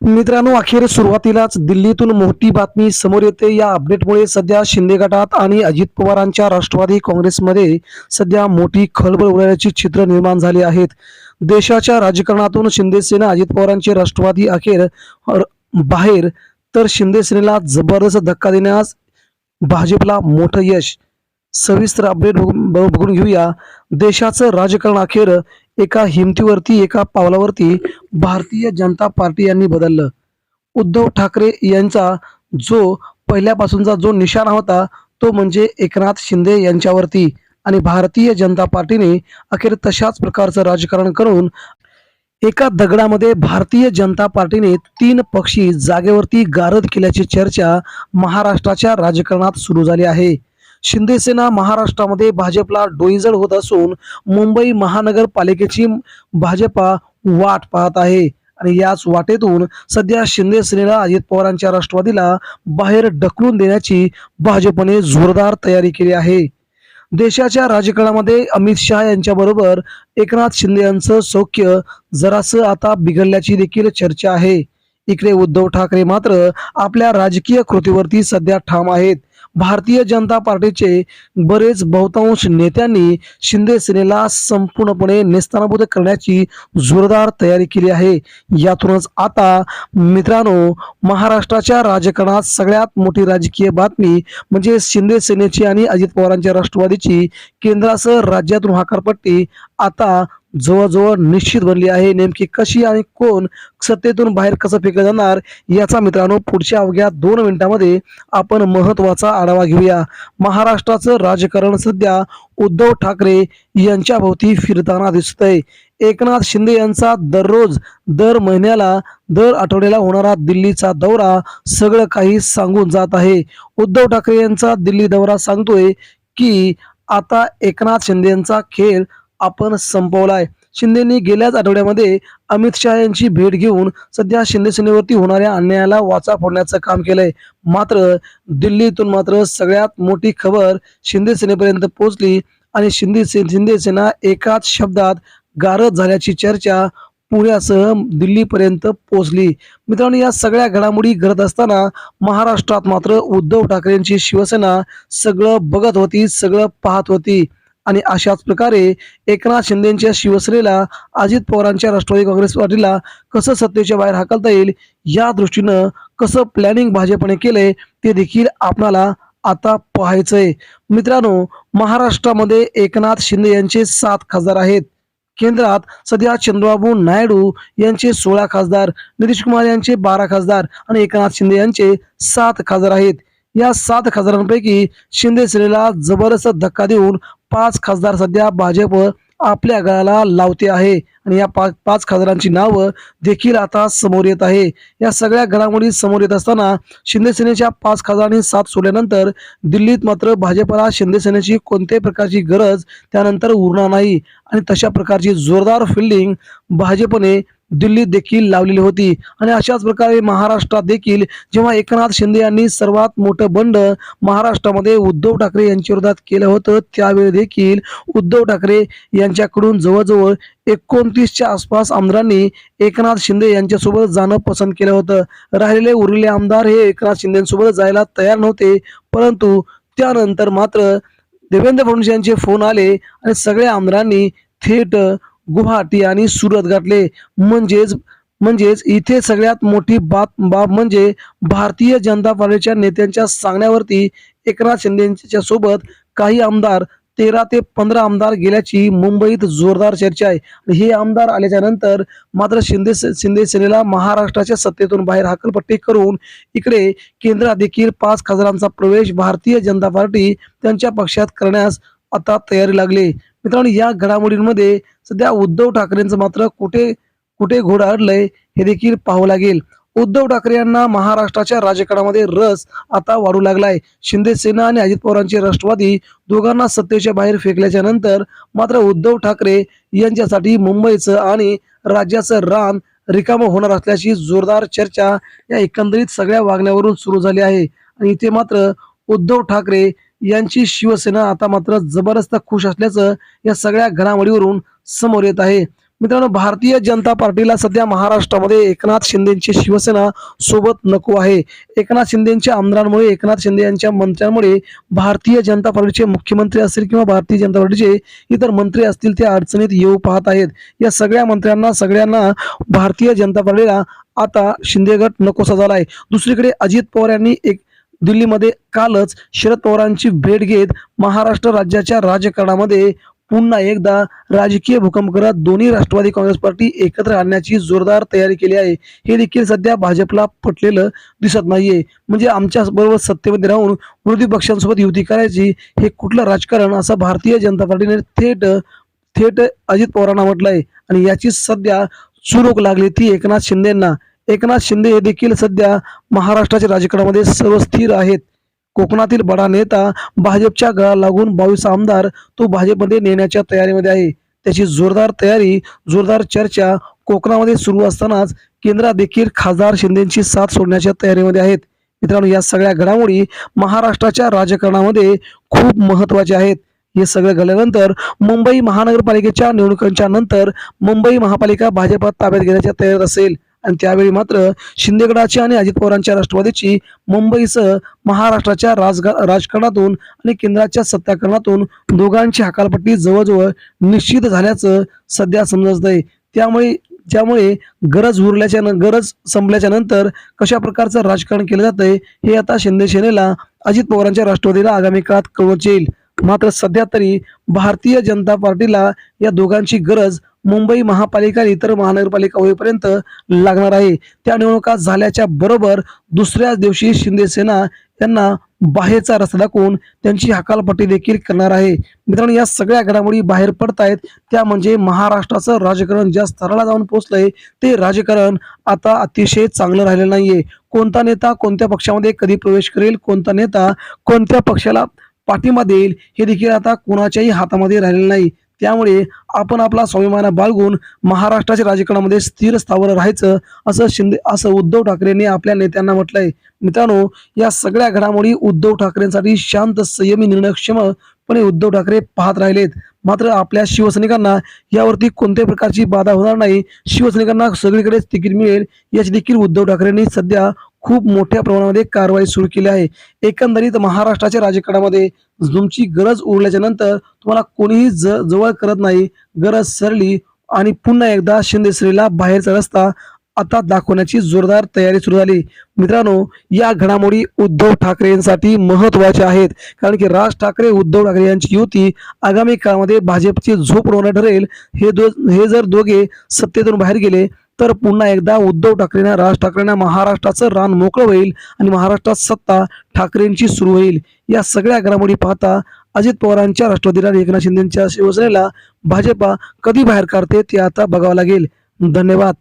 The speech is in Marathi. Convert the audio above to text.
मित्रांनो अखेर सुरुवातीलाच दिल्लीतून मोठी बातमी समोर येते. या अपडेटमुळे सध्या शिंदे गटात आणि अजित पवारांच्या राष्ट्रवादी काँग्रेसमध्ये सध्या मोठी खळबळ उडाल्याची चित्र निर्माण झाली आहेत. देशाच्या राजकारणातून शिंदेसेना अजित पवारांचे राष्ट्रवादी अखेर बाहेर तर शिंदेसेनेला जबरदस्त धक्का देण्यास भाजपला मोठं यश. सविस्तर अपडेट बघून घेऊया. देशाचं राजकारण अखेर एका हिमतीवरती एका पावलावरती भारतीय जनता पार्टी यांनी बदललं. उद्धव ठाकरे यांचा जो पहिल्यापासूनचा जो निशाणा होता तो म्हणजे एकनाथ शिंदे यांच्यावरती. आणि भारतीय जनता पार्टीने अखेर तशाच प्रकारचं राजकारण करून एका दगडामध्ये भारतीय जनता पार्टीने तीन पक्षी जागेवरती गारद केल्याची चर्चा महाराष्ट्राच्या राजकारणात सुरू झाली आहे. शिंदेसेना महाराष्ट्रामध्ये भाजपला डोईजड होत असून मुंबई महानगरपालिकेची भाजपा वाट पाहत आहे. आणि याच वाटेतून सध्या शिंदे सेनेला अजित पवारांच्या राष्ट्रवादीला बाहेर ढकलून देण्याची भाजपने जोरदार तयारी केली आहे. देशाच्या राजकारणामध्ये अमित शहा यांच्याबरोबर एकनाथ शिंदे यांचं सौख्य जरासं आता बिघडल्याची देखील चर्चा आहे. इकडे उद्धव ठाकरे मात्र आपल्या राजकीय कृतीवरती सध्या ठाम आहेत. भारतीय जनता पार्टीचे बरेच बहुतांश नेत्यांनी शिंदे सेनेला संपूर्णपणे नेस्तानाबूत करण्याची जोरदार तयारी केली आहे. यातूनच आता मित्रांनो महाराष्ट्राच्या राजकारणात सगळ्यात मोठी राजकीय बातमी म्हणजे शिंदे सेनेची आणि अजित पवारांच्या राष्ट्रवादीची केंद्रासह राज्यातून हाकारपट्टी आता जवळजवळ निश्चित बनली आहे. नेमकी कशी आणि कोण सत्तेतून बाहेर कसं फेकलं जाणार याचा मित्रांनो पुढच्या अवघ्या दोन मिनिटांमध्ये आपण महत्त्वाचा आढावा घेऊया. महाराष्ट्राचं राजकारण सध्या उद्धव ठाकरे यांच्या भोवती फिरताना दिसतंय. एकनाथ शिंदे यांचा दररोज दर महिन्याला दर आठवड्याला होणारा दिल्लीचा दौरा सगळं काही सांगून जात आहे. उद्धव ठाकरे यांचा दिल्ली दौरा सांगतोय की आता एकनाथ शिंदे यांचा खेळ आपण संपवलाय. शिंदेनी गेल्याच आठवड्यामध्ये अमित शहा यांची भेट घेऊन सध्या शिंदे सेनेवरती होणाऱ्या अन्यायाला वाचा फोडण्याचं काम केलंय. मात्र दिल्लीतून मात्र सगळ्यात मोठी खबर शिंदे सेनेपर्यंत पोहोचली आणि शिंदे से शिंदे सेना एकाच शब्दात गारद झाल्याची चर्चा पुण्यासह दिल्लीपर्यंत पोहोचली. मित्रांनो या सगळ्या घडामोडी घडत असताना महाराष्ट्रात मात्र उद्धव ठाकरेंची शिवसेना सगळं बघत होती सगळं पाहत होती. आणि अशाच प्रकारे एकनाथ शिंदेच्या शिवसेनेला अजित पवारांच्या राष्ट्रवादी काँग्रेस पार्टीला कसं सत्तेच्या बाहेर हाकलता येईल या दृष्टीनं कसं प्लॅनिंग भाजपने केलंय ते देखील आपणाला आता पाहायचंय. मित्रांनो महाराष्ट्रामध्ये एकनाथ शिंदे यांचे सात खासदार आहेत. केंद्रात सध्या चंद्रबाबू नायडू यांचे सोळा खासदार नितीश कुमार यांचे बारा खासदार आणि एकनाथ शिंदे यांचे सात खासदार आहेत. या सात खासदारांपैकी शिंदे सेनेला जबरदस्त धक्का देऊन पाच खासदार सध्या भाजप आपल्या गळाला लावते आहे. आणि या पाच पाच खासदारांची नावं देखील आता समोर येत आहे. या सगळ्या घडामोडी समोर येत असताना शिंदे सेनेच्या पाच खासदारांनी साथ सोडल्यानंतर दिल्लीत मात्र भाजपला शिंदे सेनेची कोणत्याही प्रकारची गरज त्यानंतर उरणार नाही. आणि तशा प्रकारची जोरदार फिल्डिंग भाजपने दिल्लीत देखील लावलेली होती. आणि अशाच प्रकारे महाराष्ट्रात देखील जेव्हा एकनाथ शिंदे यांनी सर्वात मोठं बंड महाराष्ट्रामध्ये उद्धव ठाकरे यांच्या विरोधात केलं होतं त्यावेळी देखील उद्धव ठाकरे यांच्याकडून जवळजवळ एकोणतीसच्या आसपास आमदारांनी एकनाथ शिंदे यांच्यासोबत जाणं पसंत केलं होतं. राहिलेले उरलेले आमदार हे एकनाथ शिंदेसोबत जायला तयार नव्हते परंतु त्यानंतर मात्र देवेंद्र फडणवीस यांचे फोन आले आणि सगळ्या आमदारांनी थेट गुवाहाटी आणि सुरत गाठले. म्हणजेच म्हणजेच इथे सगळ्यात मोठी बात बाब म्हणजे भारतीय जनता पार्टीच्या नेत्यांच्या सांगण्यावरती एकनाथ शिंदेच्या सोबत काही आमदार तेरा ते पंधरा आमदार गेल्याची मुंबईत जोरदार चर्चा आहे. आणि हे आमदार आल्याच्यानंतर मात्र शिंदे शिंदे सेनेला महाराष्ट्राच्या सत्तेतून बाहेर हाकलपट्टी करून इकडे केंद्रात देखील पाच खासदारांचा प्रवेश भारतीय जनता पार्टी त्यांच्या पक्षात करण्यास आता तयारी लागली. मित्रांनो या घडामोडींमध्ये सध्या उद्धव ठाकरेंचं मात्र कुठे कुठे घोडं अडलंय हे देखील पाहावं लागेल. उद्धव ठाकरे यांना महाराष्ट्राच्या राजकारणामध्ये रस आता वाढू लागलाय. शिंदे सेना आणि अजित पवारांचे राष्ट्रवादी दोघांना सत्तेच्या बाहेर फेकल्याच्या नंतर मात्र उद्धव ठाकरे यांच्यासाठी मुंबईचं आणि राज्याचं रान रिकामं होणार असल्याची जोरदार चर्चा या एकंदरीत सगळ्या वागण्यावरून सुरू झाली आहे. आणि इथे मात्र उद्धव ठाकरे यांची शिवसेना आता मात्र जबरदस्त खुश असल्याचं या सगळ्या घडामोडीवरून समोर येत आहे. मित्रांनो भारतीय जनता पार्टीला सध्या महाराष्ट्रामध्ये एकनाथ शिंदेची शिवसेना सोबत नको आहे. एकनाथ शिंदेच्या आमदारांमुळे एकनाथ शिंदे यांच्या मंत्र्यांमुळे भारतीय जनता पार्टीचे मुख्यमंत्री असतील किंवा भारतीय जनता पार्टीचे इतर मंत्री असतील ते अडचणीत येऊ पाहत आहेत. या सगळ्या मंत्र्यांना सगळ्यांना भारतीय जनता पार्टीला आता शिंदे गट नकोसा आहे दुसरीकडे अजित पवार यांनी एक दिल्लीमध्ये कालच शरद पवारांची भेट घेत महाराष्ट्र राज्याच्या राजकारणामध्ये पुन्हा एकदा राजकीय भूकंप करत दोन्ही राष्ट्रवादी काँग्रेस पार्टी एकत्र आणण्याची जोरदार तयारी केली आहे. हे देखील सध्या भाजपला पटलेलं दिसत नाहीये. म्हणजे आमच्या बरोबर सत्तेमध्ये राहून विरोधी पक्षांसोबत युती करायची हे कुठलं राजकारण असं भारतीय जनता पार्टीने थेट थेट अजित पवारांना म्हटलंय. आणि याची सध्या चुरोक लागली ती एकनाथ शिंदेना. एकनाथ शिंदे हे देखील सध्या महाराष्ट्राच्या राजकारणामध्ये सर्वस्थिर आहेत. कोकणातील बडा नेता भाजपच्या गळा लागून बावीस आमदार तो भाजपमध्ये नेण्याच्या तयारीमध्ये आहे. त्याची जोरदार तयारी जोरदार चर्चा कोकणामध्ये सुरू असतानाच केंद्रात देखील खासदार शिंदेची साथ सोडण्याच्या तयारीमध्ये आहेत. मित्रांनो या सगळ्या घडामोडी महाराष्ट्राच्या राजकारणामध्ये खूप महत्त्वाच्या आहेत. हे सगळं घडल्यानंतर मुंबई महानगरपालिकेच्या निवडणुकांच्या नंतर मुंबई महापालिका भाजपात ताब्यात घेण्याच्या तयारीत असेल. आणि त्यावेळी मात्र शिंदेगडाची आणि अजित पवारांच्या राष्ट्रवादीची मुंबईसह महाराष्ट्राच्या राजगा राजकारणातून आणि केंद्राच्या सत्ताकरणातून दोघांची हकालपट्टी जवळजवळ निश्चित झाल्याचं सध्या समजत आहे त्यामुळे ज्यामुळे गरज उरल्याच्या न- गरज संपल्याच्या नंतर कशा प्रकारचं राजकारण केलं जातंय हे आता शिंदे सेनेला अजित पवारांच्या राष्ट्रवादीला आगामी काळात कळवत येईल मात्र सध्या तरी भारतीय जनता पार्टीला या दोघांची गरज मुंबई महापालिका आणि इतर महानगरपालिका होईपर्यंत लागणार आहे. त्या निवडणुका झाल्याच्या बरोबर दुसऱ्याच दिवशी शिंदे सेना यांना बाहेरचा रस्ता दाखवून त्यांची हकालपट्टी देखील करणार आहे. मित्रांनो या सगळ्या घडामोडी बाहेर पडतायत. त्या म्हणजे महाराष्ट्राचं राजकारण ज्या स्तराला जाऊन पोहोचलंय ते राजकारण आता अतिशय चांगलं राहिलेलं नाहीये. कोणता नेता कोणत्या पक्षामध्ये कधी प्रवेश करेल कोणता नेता कोणत्या पक्षाला पाठिंबा देईल हे देखील आता कोणाच्याही हातामध्ये राहिलेलं नाही. त्यामुळे आपण आपला स्वाभिमान बाळगून महाराष्ट्राच्या राजकारणामध्ये स्थिर स्थावर राहायचं असं शिंदे असं उद्धव ठाकरेंनी आपल्या नेत्यांना म्हटलंय. मित्रांनो या सगळ्या घडामोडी उद्धव ठाकरेंसाठी शांत संयमी निर्णयक्षम पण उद्धव ठाकरे पाहत राहिलेत. मात्र आपल्या शिवसैनिकांना यावरती कोणत्याही प्रकारची बाधा होणार नाही. शिवसैनिकांना सगळीकडेच तिकीट मिळेल. याची देखील उद्धव ठाकरेंनी सध्या खूप मोठ्या प्रमाणामध्ये कारवाई सुरू केली आहे. एकंदरीत महाराष्ट्राच्या राजकारणामध्ये तुमची गरज उरल्याच्या नंतर तुम्हाला कोणीही ज जवळ करत नाही. गरज सरली आणि पुन्हा एकदा शिंदेश्रीला बाहेरचा रस्ता आता दाखवण्याची जोरदार तयारी सुरू झाली. मित्रांनो या घडामोडी उद्धव ठाकरेंसाठी महत्त्वाच्या आहेत. कारण की राज ठाकरे उद्धव ठाकरे यांची युती आगामी काळामध्ये भाजपची झोप रोवणं ठरेल. हे दो हे जर दोघे सत्तेतून बाहेर गेले तर पुन्हा एकदा उद्धव ठाकरेंना राज ठाकरेंना महाराष्ट्राचं रान मोकळं होईल आणि महाराष्ट्रात सत्ता ठाकरेंची सुरू होईल. या सगळ्या घडामोडी पाहता अजित पवारांच्या राष्ट्रवादीला एकनाथ शिंदेच्या शिवसेनेला भाजपा कधी बाहेर काढते ते आता बघावं लागेल. धन्यवाद.